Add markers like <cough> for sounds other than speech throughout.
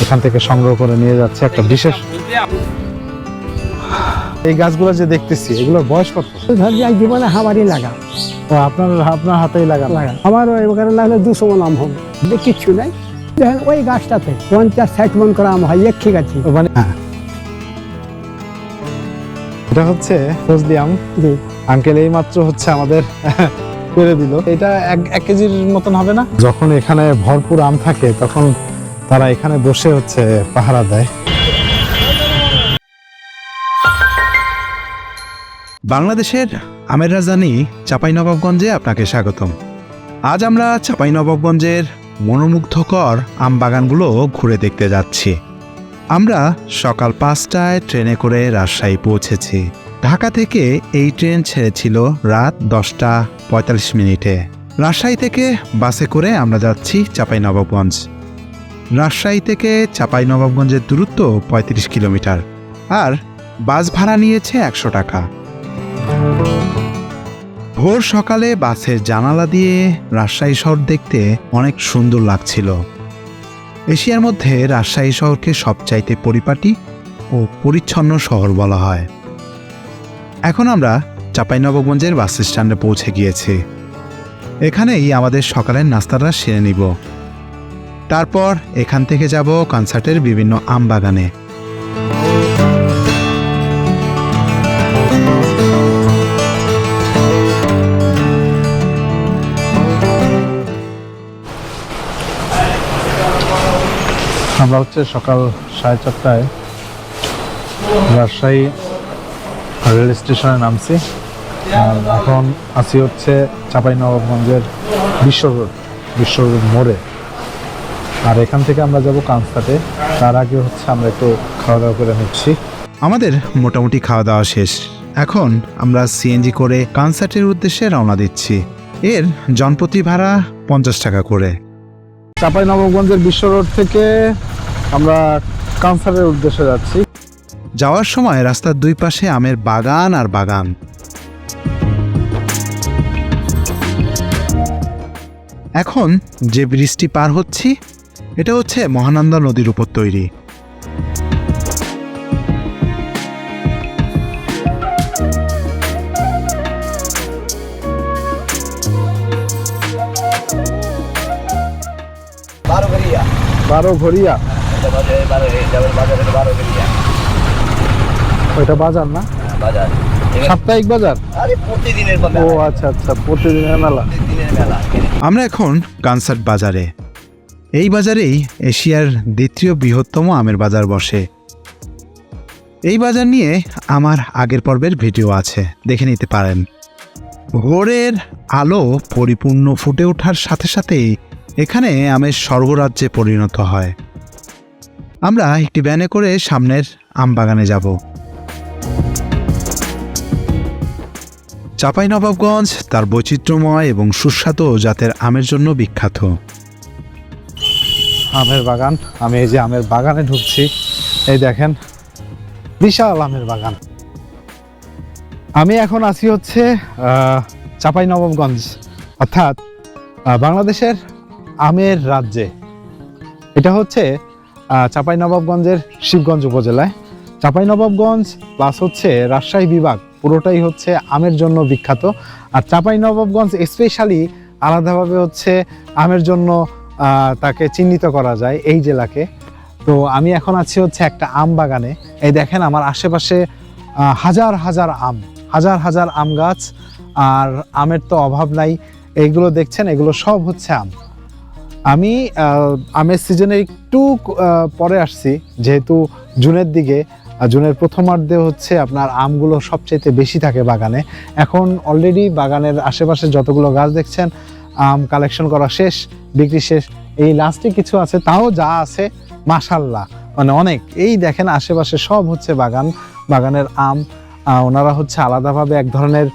এখান থেকে সংগ্রহ করে নিয়ে যাচ্ছে একটা বিশেষ এই গাছগুলো যে দেখতেছি এগুলোর বয়স কত? ধর যাই জীবনে হাবারই লাগা ও আপনার আপনার হাতেই লাগানো লাগা আমার ওইখানে লাগলে দুশো মন আম হবে। কিচ্ছু নাই। দেখেন ওই গাছটাতে পঞ্চাশ ষাট মন করে আম হয় এক ঠিক আছে মানে হ্যাঁ। এটা হচ্ছে ফজলি আম। জি। আঙ্কেল এই মাত্র হচ্ছে আমাদের <laughs> করে দিল। এটা এক এক কেজির মতন হবে না? যখন এখানে ভরপুর আম থাকে তখন তারা এখানে বসে হচ্ছে পাহারা দেয়। বাংলাদেশের আমের রাজধানী চাঁপাইনবাবগঞ্জে আপনাকে স্বাগতম। আজ আমরা চাঁপাইনবাবগঞ্জের মনোমুগ্ধকর আম বাগানগুলো ঘুরে দেখতে যাচ্ছি। আমরা সকাল পাঁচটায় ট্রেনে করে রাজশাহী পৌঁছেছি। ঢাকা থেকে এই ট্রেন ছেড়েছিল রাত দশটা পঁয়তাল্লিশ মিনিটে। রাজশাহী থেকে বাসে করে আমরা যাচ্ছি চাঁপাইনবাবগঞ্জ। রাজশাহী থেকে চাঁপাইনবাবগঞ্জের দূরত্ব পঁয়ত্রিশ কিলোমিটার আর বাস ভাড়া নিয়েছে একশো টাকা। ভোর সকালে বাসের জানালা দিয়ে রাজশাহী শহর দেখতে অনেক সুন্দর লাগছিল। এশিয়ার মধ্যে রাজশাহী শহরকে সবচাইতে পরিপাটি ও পরিচ্ছন্ন শহর বলা হয়। এখন আমরা চাঁপাইনবাবগঞ্জের বাস স্ট্যান্ডে পৌঁছে গিয়েছি। এখানেই আমাদের সকালের নাস্তাটা সেরে নিব। তারপর এখান থেকে যাব কনসার্টের বিভিন্ন আম বাগানে আমরা হচ্ছে সকাল সাড়ে চারটায় রাজশাহী রেল স্টেশনে নামছি। এখন আছি হচ্ছে চাঁপাইনবাবগঞ্জের বিশ্ব রোড, বিশ্ব মোড়ে। আর এখান থেকে আমরা যাব কানসাটে তার আগে হচ্ছে আমরা একটু খাওয়া দাওয়া করে নিচ্ছি। আমাদের মোটামুটি খাওয়া দাওয়া শেষ। এখন আমরা সিএনজি করে কনসার্টের উদ্দেশ্যে রওনা দিচ্ছি। এর জনপ্রতি ভাড়া পঞ্চাশ টাকা করে। চাঁপাইনবাবগঞ্জের বিশ্ব রোড থেকে আমরা কানসারের উদ্দেশ্যে যাচ্ছি। যাওয়ার সময় রাস্তার দুই পাশে আমের বাগান আর বাগান। এখন যে ব্রিজটি পার হচ্ছি এটা হচ্ছে মহানন্দা নদীর উপর তৈরি। বারো ঘড়িয়া ওইটা বাজার না? বাজার। সাপ্তাহিক বাজার? ও আচ্ছা আচ্ছা প্রতিদিনের মেলা। আমরা এখন কানসার্ট বাজারে। এই বাজারেই এশিয়ার দ্বিতীয় বৃহত্তম আমের বাজার বসে। এই বাজার নিয়ে আমার আগের পর্বের ভিডিও আছে, দেখে নিতে পারেন। ভোরের আলো পরিপূর্ণ ফুটে ওঠার সাথে সাথেই এখানে আমের স্বর্গরাজ্যে পরিণত হয়। আমরা একটি ভ্যানে করে সামনের আম বাগানে যাব। চাঁপাইনবাবগঞ্জ তার বৈচিত্র্যময় এবং সুস্বাদু জাতের আমের জন্য বিখ্যাত। আমের বাগান। আমি এই যে আমের বাগানে ঢুকছি। এই দেখেন, বিশাল আমের বাগান। আমি এখন আছি হচ্ছে চাপাই নবাবগঞ্জ অর্থাৎ বাংলাদেশের আমের রাজ্যে। এটা হচ্ছে চাপাই নবাবগঞ্জের শিবগঞ্জ উপজেলায়। চাপাই নবাবগঞ্জ প্লাস হচ্ছে রাজশাহী বিভাগ, পুরোটাই হচ্ছে আমের জন্য বিখ্যাত। আর চাপাই নবাবগঞ্জ স্পেশালি আলাদাভাবে হচ্ছে আমের জন্য তাকে চিহ্নিত করা যায় এই জেলাকে। তো আমি এখন আছি হচ্ছে একটা আম বাগানে। এই দেখেন আমার আশেপাশে হাজার হাজার আম, হাজার হাজার আম গাছ, আর আমের তো অভাব নাই। এইগুলো দেখছেন, এগুলো সব হচ্ছে আম। আমি আমের সিজনে একটু পরে আসছি। যেহেতু জুনের দিকে জুনের প্রথমার্ধে হচ্ছে আপনার আমগুলো সবচেয়ে বেশি থাকে বাগানে। এখন অলরেডি বাগানের আশেপাশে যতগুলো গাছ দেখছেন আম কালেকশন করা শেষ, বিক্রি শেষ। এই লাস্টে কিছু আছে, তাও যা আছে, মাশাল্লাহ। মানে অনেক। এই দেখেন, আশেপাশে সব হচ্ছে বাগান, বাগানের আম। ওনারা হচ্ছে আলাদাভাবে এক ধরনের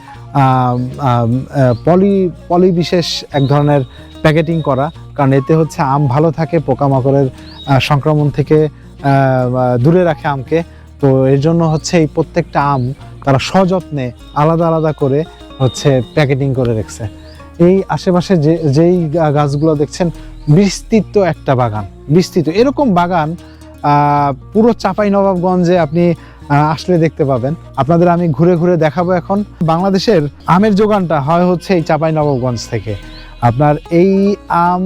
পলি পলি বিশেষ এক ধরনের প্যাকেটিং করা। কারণ এতে হচ্ছে আম ভালো থাকে, পোকামাকড়ের সংক্রমণ থেকে দূরে রাখে আমকে। তো এর জন্য হচ্ছে এই প্রত্যেকটা আম তারা সযত্নে আলাদা আলাদা করে হচ্ছে প্যাকেটিং করে রেখেছে। এই আশেপাশে যে, যেই গাছগুলো দেখছেন, বিস্তৃত একটা বাগান, বিস্তৃত। এরকম বাগান পুরো চাপাই নবাবগঞ্জে আপনি আসলে দেখতে পাবেন। আপনাদের আমি ঘুরে ঘুরে দেখাবো এখন। বাংলাদেশের আমের যোগানটা হয় হচ্ছে এই চাপাই নবাবগঞ্জ থেকে। আপনার এই আম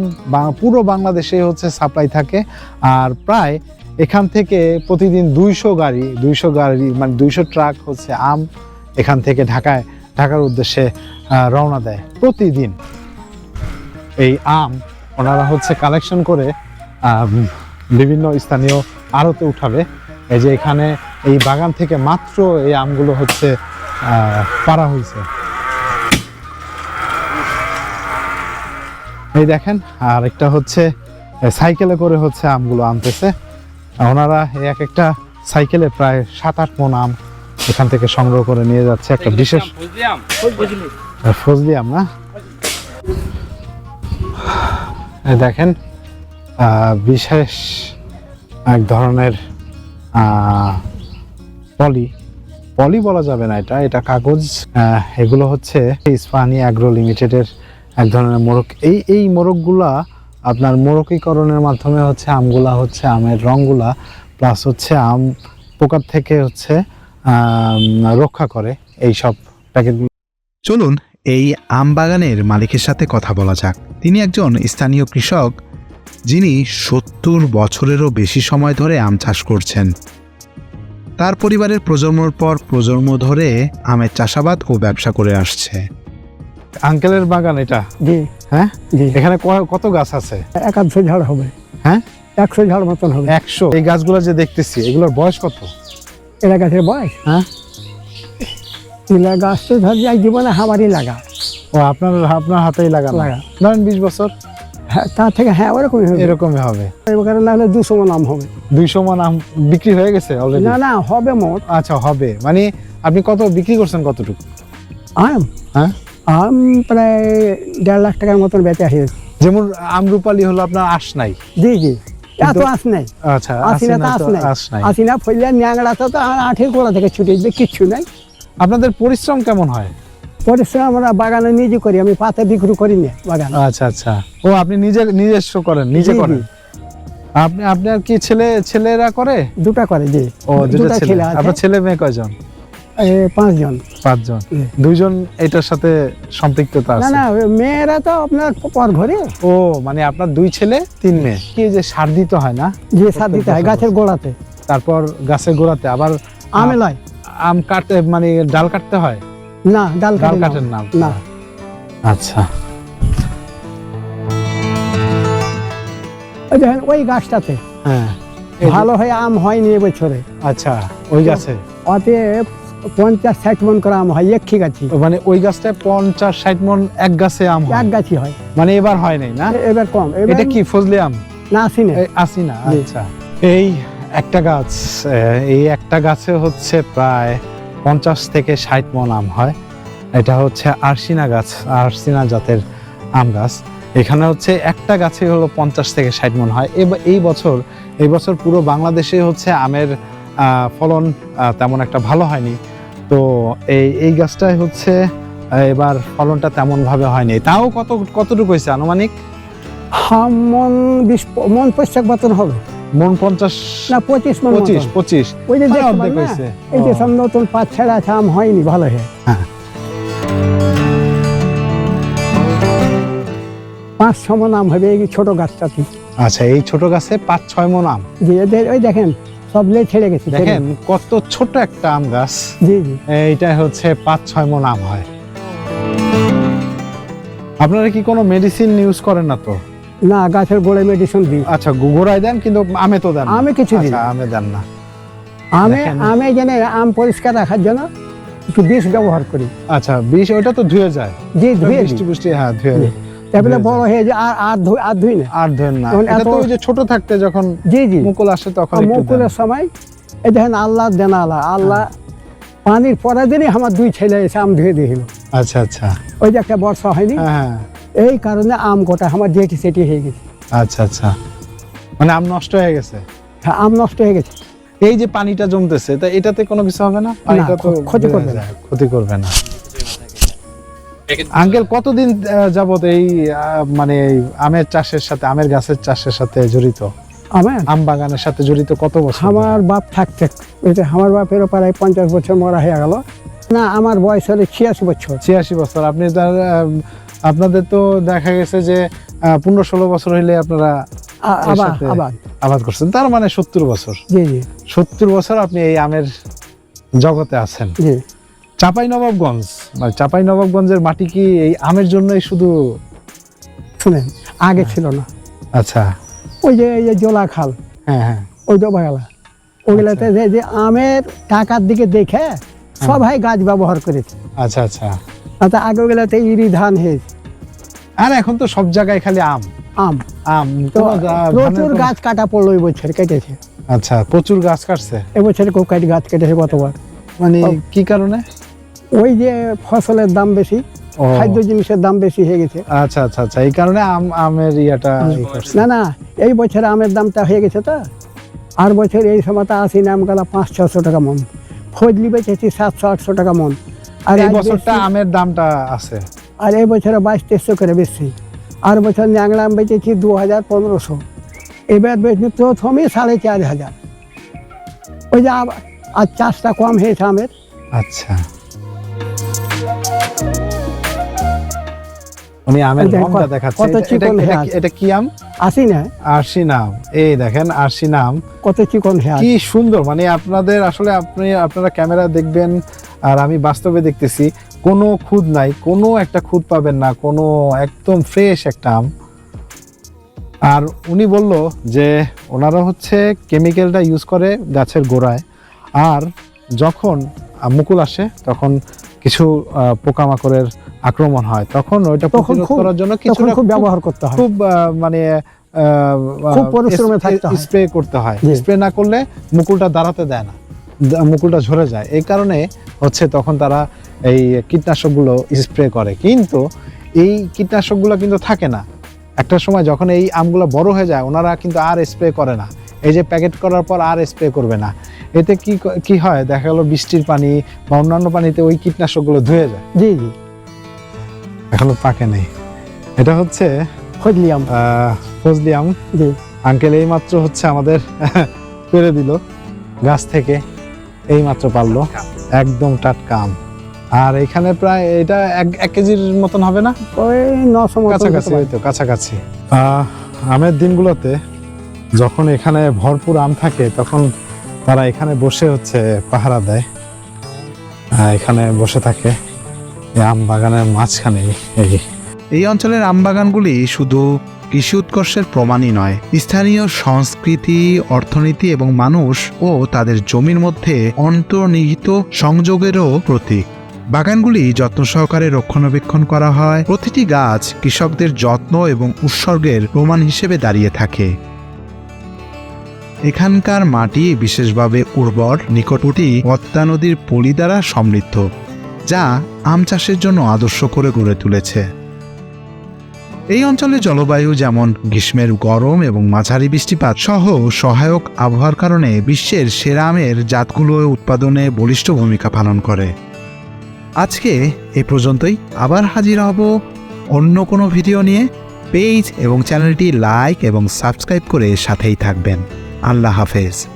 পুরো বাংলাদেশে হচ্ছে সাপ্লাই থাকে। আর প্রায় এখান থেকে প্রতিদিন দুইশো গাড়ি দুইশো গাড়ি মানে দুইশো ট্রাক হচ্ছে আম এখান থেকে ঢাকায় ঢাকার উদ্দেশ্যে রওনা দেয় প্রতিদিন। এই আম ওনারা হচ্ছে কালেকশন করে বিভিন্ন স্থানীয় আড়তে উঠাবে। এই যে এখানে এই বাগান থেকে মাত্র এই আমগুলো হচ্ছে পারা হয়েছে। এই দেখেন আর একটা হচ্ছে সাইকেলে করে হচ্ছে আমগুলো আনতেছে। ওনারা এক একটা সাইকেলে প্রায় সাত আট মন আম এখান থেকে সংগ্রহ করে নিয়ে যাচ্ছে একটা বিশেষ ফজলি আম না? দেখেন বিশেষ এক ধরনের পলি। পলি বলা যাবে না এটা এটা কাগজ এগুলো হচ্ছে ইস্পানি অ্যাগ্রো লিমিটেডের এক ধরনের মোরগ। এই এই মোরগগুলা আপনার মোরকীকরণের মাধ্যমে হচ্ছে আমগুলা হচ্ছে আমের রঙগুলা প্লাস হচ্ছে আম পোকার থেকে হচ্ছে রক্ষা করে এই সব প্যাকেট চলুন এই আম বাগানের মালিকের সাথে কথা বলা যাক। তিনি একজন স্থানীয় কৃষক যিনি সত্তর বছরেরও বেশি সময় ধরে আম চাষ করছেন। তার পরিবারের প্রজন্মর পর প্রজন্ম ধরে আমের চাষাবাদ ও ব্যবসা করে আসছে। আঙ্কেলের বাগান এটা? জি। হ্যাঁ? জি। এখানে ক- কত গাছ আছে? একাদশো ঝাড় হবে। হ্যাঁ? একশো ঝাড় মতন হবে। একশো? এই গাছগুলো যে দেখতেছি এগুলোর বয়স কত? এরা গাছের বয়স? হ্যাঁ? এলা গাছ তো ধর যাই জীবনে হামারই লাগা। ও আপনার আপনার হাতেই লাগা লাগা। ধরেন বিশ বছর? হ্যাঁ তার থেকে হ্যাঁ ওরকমই হবে। এরকমই হবে। এবার না হলে দুশো মন আম হবে। দুইশো মান আম বিক্রি হয়ে গেছে অলরেডি না না হবে মোট। আচ্ছা হবে। মানে আপনি কত বিক্রি করছেন কতটুকু? আম? হ্যাঁ? আম প্রায় দেড় লাখ টাকার মতন বেঁচে হয়েছে যেমন আমরুপালি হলো আপনার আশ নাই। জি জি। এত আস নাই। আচ্ছা আসি তো আস নাই। ফইলে ন্যাংড়া তো তো আঠের গোড়া থেকে ছুটে কিচ্ছু নাই। আপনাদের পরিশ্রম কেমন হয়? পরিশ্রম আমরা বাগানে নিজে করি আমি পাতা বিক্রি করি না বাগান। আচ্ছা আচ্ছা। ও আপনি নিজে নিজস্ব করেন নিজে। করেন। আপনি আপনার কি ছেলে ছেলেরা করে? দুটা করে জি। ও দুটো ছেলে। আপনার ছেলে মেয়ে কয়জন? পাঁচজন। পাঁচজন। দুইজন এটার সাথে সম্পৃক্ততা না আছে? না মেয়েরা তো আপনার পর ঘরে? ও মানে আপনার দুই ছেলে তিন মেয়ে। কি যে সার দিতে হয় না? যে সার দিতে হয় গাছের গোড়াতে। তারপর গাছের গোড়াতে আবার আমে লয়। আম কাটতে মানে ডাল কাটতে হয়? না ডাল ডাল কাটে কাটেন না না। আচ্ছা। ওই দেখেন ওই গাছটাতে হ্যাঁ। ভালো হয়ে আম হয়নি এবছরে আচ্ছা ওই গাছে? ওতে পঞ্চাশ ষাট মন করে আম হয় এক গাছি মানে ওই গাছটায় পঞ্চাশ ষাট মন এক গাছে আম এক গাছি হয়। মানে এবার হয় নাই না? এবার কম। এটা কি ফজলি আম? না আসি না আসি না আচ্ছা। এই একটা গাছ এই একটা গাছে হচ্ছে প্রায় পঞ্চাশ থেকে ষাট মন আম হয়। এটা হচ্ছে আরসিনা গাছ আরসিনা জাতের আম গাছ। এখানে হচ্ছে একটা গাছে হলো পঞ্চাশ থেকে ষাট মন হয়। এই বছর এই বছর পুরো বাংলাদেশে হচ্ছে আমের ফলন তেমন একটা ভালো হয়নি। তো এই এই গাছটায় হচ্ছে এবার ফলনটা তেমন ভাবে হয়নি। তাও কত কতটুকু হয়েছে আনুমানিক? হাম মন বিশ মন পঁচিশ মতন হবে। মন পঞ্চাশ না পঁচিশ মন পঁচিশ পঁচিশ। ওই যে। এই যে। সব নতুন পাঁচ ছেড়া আছে আম হয়নি ভালো হয়ে হ্যাঁ। পাঁচ ছ মন আম হবে এই ছোট গাছটাতে। আচ্ছা এই ছোট গাছে পাঁচ ছয় মন আম। যে ওই দেখেন সব লে ছেড়ে গেছে দেখেন কত ছোট একটা আম গাছ। জি জি। এইটা হচ্ছে পাঁচ ছয় মন আম হয়। আপনারা কি কোনো মেডিসিন ইউজ করেন না তো? না গাছের গোড়ায় মেডিসিন দিই। আচ্ছা গোড়ায় দেন কিন্তু আমে তো দেন। আমে কিছু দিই আচ্ছা, আমে দেন না। আমি। আমি জেনে আম পরিষ্কার রাখার জন্য একটু বিষ ব্যবহার করি। আচ্ছা বিষ ওইটা তো ধুয়ে যায়। জি ধুয়ে বৃষ্টি বৃষ্টি হ্যাঁ ধুয়ে যায়। তারপরে বড় হয়ে যায় আর আর ধুই আর ধুই না। আর ধুয়েন না। এটা তো এত- ওই যে ছোট থাকতে যখন জি জি। মুকুল আসে তখন মুকুলের সময় এই দেখেন আল্লাহ দেন আল্লাহ। আল্লাহ পানির পরের দিনই আমার দুই ছেলে এসে আম ধুয়ে দিয়েছিল। আচ্ছা আচ্ছা। ওই যে একটা বর্ষা হয়নি। হ্যাঁ হ্যাঁ। এই কারণে আম গোটা আমার জেটি সেটি হয়ে গেছে। আচ্ছা আচ্ছা। মানে আম নষ্ট হয়ে গেছে? হ্যাঁ, আম নষ্ট হয়ে গেছে। এই যে পানিটা জমতেছে তা এটাতে কোনো কিছু হবে না? পানিটা তো ক্ষতি করবে না। ক্ষতি করবে না। আঙ্কেল কতদিন যাবত এই মানে আমের চাষের সাথে আমের গাছের চাষের সাথে জড়িত? আমার? আম বাগানের সাথে জড়িত কত বছর? আমার বাপ থাকতে এটা আমার বাপেরও প্রায় পঞ্চাশ বছর মরা হয়ে গেল। না আমার বয়স হলে ছিয়াশি বছর। ছিয়াশি বছর। আপনি তার আপনাদের তো দেখা গেছে যে পনেরো ষোলো বছর হইলে আপনারা আবাদ করছেন। তার মানে সত্তর বছর। জি জি। সত্তর বছর আপনি এই আমের জগতে আছেন। জি। চাপাই নবাবগঞ্জ মানে চাপাই নবাবগঞ্জের মাটি কি এই আমের জন্যই শুধু শুনেন আগে ছিল না। আচ্ছা। ওই যে এই যে জোলা খাল হ্যাঁ হ্যাঁ। ওই ডোবাগালা ওগুলাতে যে যে আমের টাকার দিকে দেখে সবাই গাছ ব্যবহার করেছে। আচ্ছা আচ্ছা। আচ্ছা আগে ওগুলাতে ইরি ধান হয়েছে। আর এখন তো সব জায়গায় খালি আম। আম। আম তো প্রচুর গাছ কাটা পড়ল ওই বছর কেটেছে। আচ্ছা প্রচুর গাছ কাটছে? এবছরে খুব কাটি গাছ কেটেছে কতবার মানে কি কারণে? ওই যে ফসলের দাম বেশি খাদ্য জিনিসের দাম বেশি হয়ে গেছে। আচ্ছা আচ্ছা আচ্ছা এই কারণে আম আমের ইয়াটা না না এই বছর আমের দামটা হয়ে গেছে তো। আর বছর এই সময়টা আসি নাম গেল পাঁচ ছশো টাকা মন। ফজলি বেচেছি সাতশো আটশো টাকা মন। আর এই বছরটা আমের দামটা আছে। আর এই বছরে বাইশ তেইশশো করে বেশি আর বছর ন্যাংলা আম বেচেছি দু হাজার পনেরোশো। এবার বেচছি প্রথমে সাড়ে চার হাজার। ওই যে আর চাষটা কম হয়েছে আমের। আচ্ছা। উনি আমের রংটা দেখাচ্ছে। এটা- হয়ে কি-। এটা কি আম? এই দেখেন কত চিকন হয়ে। কি সুন্দর। মানে আপনাদের আসলে আপনি আপনারা ক্যামেরা দেখবেন আর আমি বাস্তবে দেখতেছি কোনো খুদ নাই কোনো একটা খুদ পাবেন না কোনো একদম ফ্রেশ একটা আম। আর উনি বলল যে ওনারা হচ্ছে কেমিক্যালটা ইউজ করে গাছের গোড়ায়। আর যখন মুকুল আসে তখন কিছু পোকামাকড়ের আক্রমণ হয় তখন ওইটা প্রতিরোধ করার জন্য কিছুটা খুব ব্যবহার করতে হয়। খুব মানে খুব পরিশ্রমে থাকতে হয়। স্প্রে করতে হয়। স্প্রে না করলে মুকুলটা দাঁড়াতে দেয় না। মুকুলটা ঝরে যায়। এই কারণে হচ্ছে তখন তারা এই কীটনাশকগুলো স্প্রে করে। কিন্তু এই কীটনাশকগুলো কিন্তু থাকে না। একটা সময় যখন এই আমগুলো বড় হয়ে যায় ওনারা কিন্তু আর স্প্রে করে না। এই যে প্যাকেট করার পর আর স্প্রে করবে না। এতে কি কি হয়? দেখা গেলো বৃষ্টির পানি বা অন্যান্য পানিতে ওই কীটনাশকগুলো ধুয়ে যায়। জি জি। এখনও পাকে নেই। এটা হচ্ছে ফজলি আম আহ, ফজলি জি। আঙ্কেল এই মাত্র হচ্ছে আমাদের <laughs> পেরে দিল। গাছ থেকে এই মাত্র পারল একদম টাটকা আম। আর এখানে প্রায় এটা এক এক কেজির মতন হবে না? ওই নশো কাছাকাছি হয়তো কাছাকাছি। আহ, আমের দিনগুলোতে যখন এখানে ভরপুর আম থাকে তখন তারা এখানে বসে হচ্ছে পাহারা দেয়। এখানে বসে থাকে। আম বাগানের মাঝখানে এই। এই অঞ্চলের আমবাগানগুলি শুধু কৃষি উৎকর্ষের প্রমাণই নয়, স্থানীয় সংস্কৃতি, অর্থনীতি এবং মানুষ ও তাদের জমির মধ্যে অন্তর্নিহিত সংযোগেরও প্রতীক। বাগানগুলি যত্ন সহকারে রক্ষণাবেক্ষণ করা হয়, প্রতিটি গাছ কৃষকদের যত্ন এবং উৎসর্গের প্রমাণ হিসেবে দাঁড়িয়ে থাকে। এখানকার মাটি বিশেষভাবে উর্বর, নিকটবর্তী পদ্মা নদীর পলি দ্বারা সমৃদ্ধ, যা আম চাষের জন্য আদর্শ করে গড়ে তুলেছে। এই অঞ্চলের জলবায়ু যেমন গ্রীষ্মের গরম এবং মাঝারি বৃষ্টিপাত সহ সহায়ক আবহাওয়ার কারণে বিশ্বের সেরা আমের জাতগুলো উৎপাদনে বলিষ্ঠ ভূমিকা পালন করে। আজকে এ পর্যন্তই। আবার হাজির হব অন্য কোনো ভিডিও নিয়ে। পেজ এবং চ্যানেলটি লাইক এবং সাবস্ক্রাইব করে সাথেই থাকবেন। আল্লাহ হাফেজ।